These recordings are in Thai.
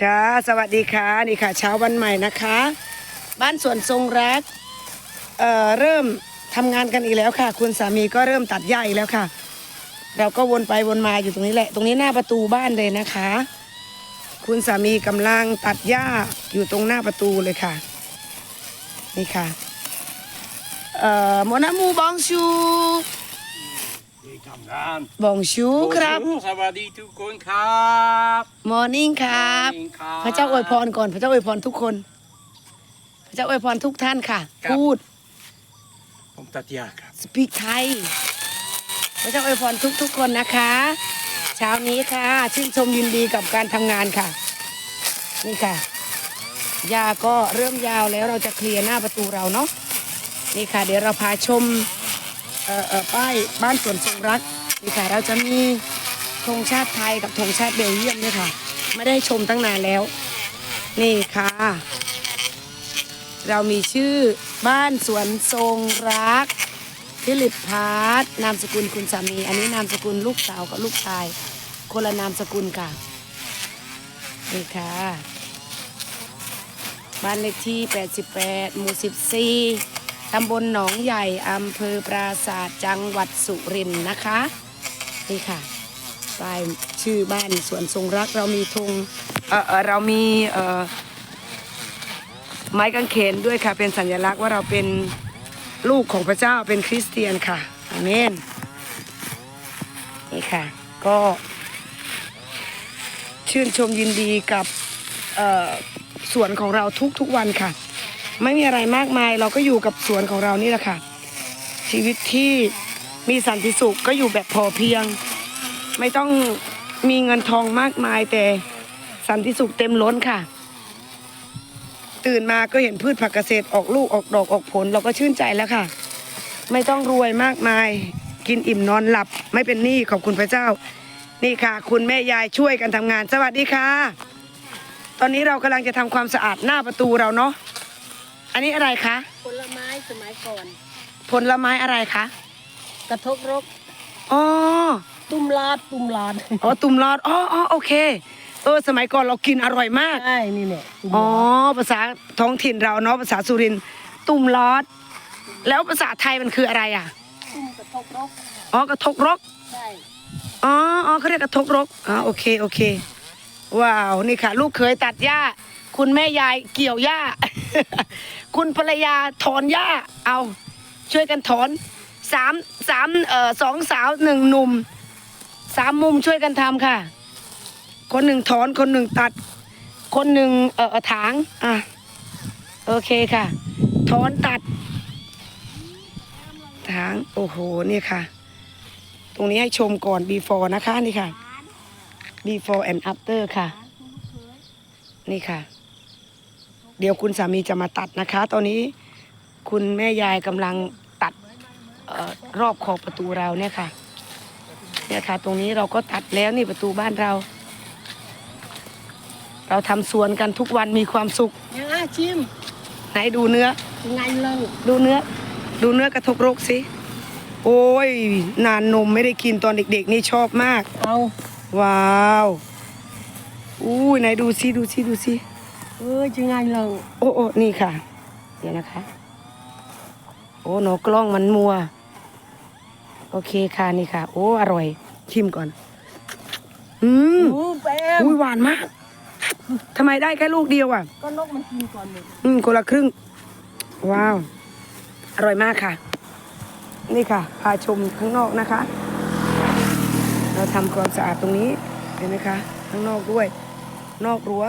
จ้าสวัสดีค่ะนี่ค่ะ เช้าวันใหม่นะคะ บ้านสวนทรงรักเอ่อเริ่มทำงานกันอีกแล้วค่ะ คุณสามีก็เริ่มตัดหญ้าอีกแล้วค่ะ เราก็วนไปวนมาอยู่ตรงนี้แหละ ตรงนี้หน้าประตูบ้านเลยนะคะ คุณสามีกำลังตัดหญ้าอยู่ตรงหน้าประตูเลยค่ะ นี่ค่ะเอ่อโมนามูบองชู ที่ทำงานบองชูครับ สวัสดีทุกคนครับมอร์นิ่งครับ นี่ครับ พระเจ้าอวยพรก่อน พระเจ้าอวยพรทุกคน พระเจ้าอวยพรทุกท่านค่ะ ครับ พูดผมตัดยาครับ สปีกไทย พระเจ้าอวยพรทุกทุกๆคนนะคะ เช้านี้ค่ะ ชื่นชมยินดีกับการทำงานค่ะ นี่ค่ะยาก็เริ่มยาวแล้วเราจะเคลียร์หน้าประตูเราเนาะ นี่ค่ะ เดี๋ยวเราพาชมเอ่อเอ่อ ป้ายบ้านสวนทรงรักนี่ค่ะเราจะมีธงชาติไทยกับธงชาติเบลเยียมด้วยค่ะ ไม่ได้ชมตั้งนานแล้ว นี่ค่ะ เรามีชื่อบ้านสวนทรงรักฟิลิปพาร์ทนามสกุลคุณสามี อันนี้นามสกุลลูกสาวกับลูกชาย คนละนามสกุลค่ะนี่ค่ะ บ้านเลขที่ 88 หมู่ 14 ตำบลหนองใหญ่อำเภอปราศาสตร์จังหวัดสุรินทร์นะคะ นี่ค่ะป้ายชื่อบ้านสวนทรงรักเรามีธงเออเอ่อเรามีเอ่อไม้กางเขนด้วยค่ะ เป็นสัญลักษณ์ว่าเราเป็นลูกของพระเจ้าเป็นคริสเตียนค่ะอาเมนนี่ค่ะ ก็ชื่นชมยินดีกับสวนของเราทุกๆวันค่ะ ไม่มีอะไรมากมายเราก็อยู่กับสวนของเรานี่แหละค่ะ ชีวิตที่มีสันติสุขก็อยู่แบบพอเพียง ไม่ต้องมีเงินทองมากมายแต่สันติสุขเต็มล้นค่ะ ตื่นมาก็เห็นพืชผักเกษตรออกลูกออกดอกออกผล เราก็ชื่นใจแล้วค่ะ ไม่ต้องรวยมากมาย กินอิ่มนอนหลับ ไม่เป็นหนี้ขอบคุณพระเจ้า นี่ค่ะ คุณแม่ยายช่วยกันทำงาน สวัสดีค่ะ ตอนนี้เรากำลังจะทำความสะอาดหน้าประตูเราเนาะ อันนี้อะไรคะ ผลไม้สมัยก่อน ผลไม้อะไรคะ กระทกรก อ๋อ ตุ้มลาดตุ้มลาดอ๋อ ตุ่มลอด อ๋ออ๋อโอเค เออ สมัยก่อนเรากินอร่อยมาก ใช่นี่เนี่ยตุ้มอ๋อ ลาดภาษาท้องถิ่นเราเนาะ ภาษาสุรินทร์ตุ่มลอด แล้วภาษาไทยมันคืออะไรอะ ตุ้มกระทกรก อ๋อ กระทกรก ใช่อ๋อ อ๋อเขาเรียกกระทกรก อ๋อ โอเค โอเค ว้าว นี่ค่ะ ลูกเคยตัดหญ้า คุณแม่ยายเกี่ยวหญ้า คุณภรรยาถอนหญ้า เอาช่วยกันถอนสามสามเอ่อสองสาวหนึ่งหนุ่มสามมุมช่วยกันทำค่ะ คนหนึ่งถอนคนหนึ่งตัด คนหนึ่งเอ่อถางอะโอเคค่ะ ถอนตัด ถางโอ้โหนี่ค่ะ ตรงนี้ให้ชมก่อน before นะคะนี่ค่ะ before and after ค่ะ นี่ค่ะ เดี๋ยวคุณสามีจะมาตัดนะคะ ตอนนี้คุณแม่ยายกำลังตัดเออรอบขอบประตูเราเนี่ยค่ะ เนี่ยค่ะ ตรงนี้เราก็ตัดแล้วนี่ประตูบ้านเรา เราทำสวนกันทุกวันมีความสุขยังอะชิม ไหนดูเนื้อยังไงเลยดูเนื้อ ดูเนื้อกระทกรกสิโอ้ย นานนมไม่ได้กินตอนเด็กๆ นี่ชอบมาก เอา ว้าว อู้ยไหนดูสิดูสิดูสิ เออยังไงเลยโอ้โอ้นี่ค่ะ เดี๋ยวนะคะ โอ้หนอกล้องมันมัว โอเคค่ะนี่ค่ะ โอ้อร่อย ชิมก่อน อืมหมูแป้งอุ้ยหวานมากทำไมได้แค่ลูกเดียวอะ ก็นกมันกินก่อนเลยอืมคนละครึ่ง ว้าว อร่อยมากค่ะ นี่ค่ะ พาชมข้างนอกนะคะ เราทำความสะอาดตรงนี้เห็นไหมคะ ข้างนอกด้วย นอกรั้ว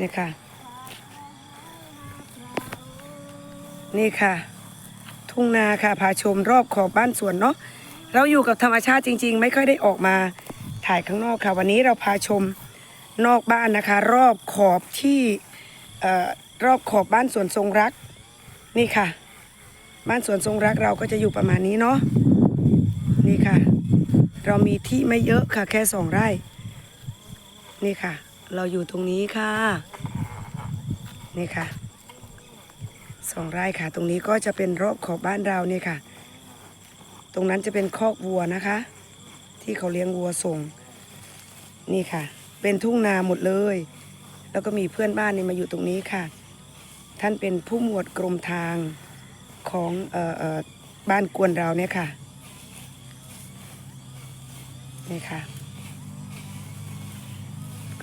นี่ค่ะ นี่ค่ะ ทุ่งนาค่ะพาชมรอบขอบบ้านสวนเนาะเราอยู่กับธรรมชาติจริง ๆ ไม่ค่อยได้ออกมาถ่ายข้างนอกค่ะ วันนี้เราพาชมนอกบ้านนะคะ รอบขอบที่รอบขอบบ้านสวนทรงรัก นี่ค่ะ บ้านสวนทรงรักเราก็จะอยู่ประมาณนี้เนาะนี่ค่ะ เรามีที่ไม่เยอะค่ะ แค่สองไร่ นี่ค่ะ เราอยู่ตรงนี้ค่ะ นี่ค่ะสองไร่ค่ะ ตรงนี้ก็จะเป็นรอบขอบบ้านเราเนี่ยค่ะ ตรงนั้นจะเป็นคอกวัวนะคะ ที่เขาเลี้ยงวัวส่ง นี่ค่ะ เป็นทุ่งนาหมดเลย แล้วก็มีเพื่อนบ้านเนี่ยมาอยู่ตรงนี้ค่ะ ท่านเป็นผู้หมวดกรมทางของเอ่อเอ่อบ้านกวนเราเนี่ยค่ะนี่ค่ะ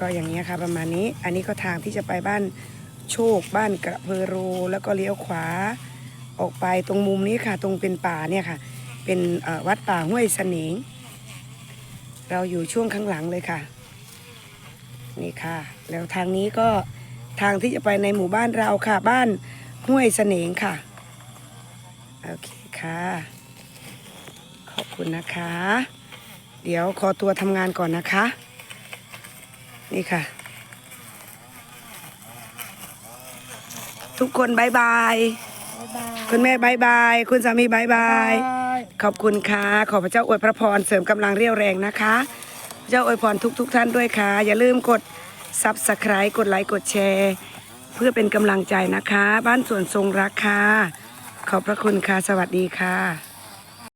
ก็อย่างนี้ค่ะประมาณนี้ อันนี้ก็ทางที่จะไปบ้านโชคบ้านกระเพอโรแล้วก็เลี้ยวขวาออกไปตรงมุมนี้ค่ะ ตรงเป็นป่าเนี่ยค่ะ เป็นวัดป่าห้วยเสนิง เราอยู่ช่วงข้างหลังเลยค่ะ นี่ค่ะ แล้วทางนี้ก็ทางที่จะไปในหมู่บ้านเราค่ะบ้านห้วยเสนิงค่ะโอเคค่ะ ขอบคุณนะคะ เดี๋ยวขอตัวทำงานก่อนนะคะ นี่ค่ะ ทุกคนบายบายบ๊ายบายคุณแม่บายบาย คุณสามีบายบายบาย ขอบคุณค่ะ ขอพระเจ้าอวยพระพรเสริมกำลังเรี่ยวแรงนะคะ พระเจ้าอวยพรทุกทุกๆท่านด้วยค่ะ อย่าลืมกด subscribe กดไลค์กดแชร์ เพื่อเป็นกำลังใจนะคะ บ้านสวนทรงรักค่ะ ขอบพระคุณค่ะ สวัสดีค่ะ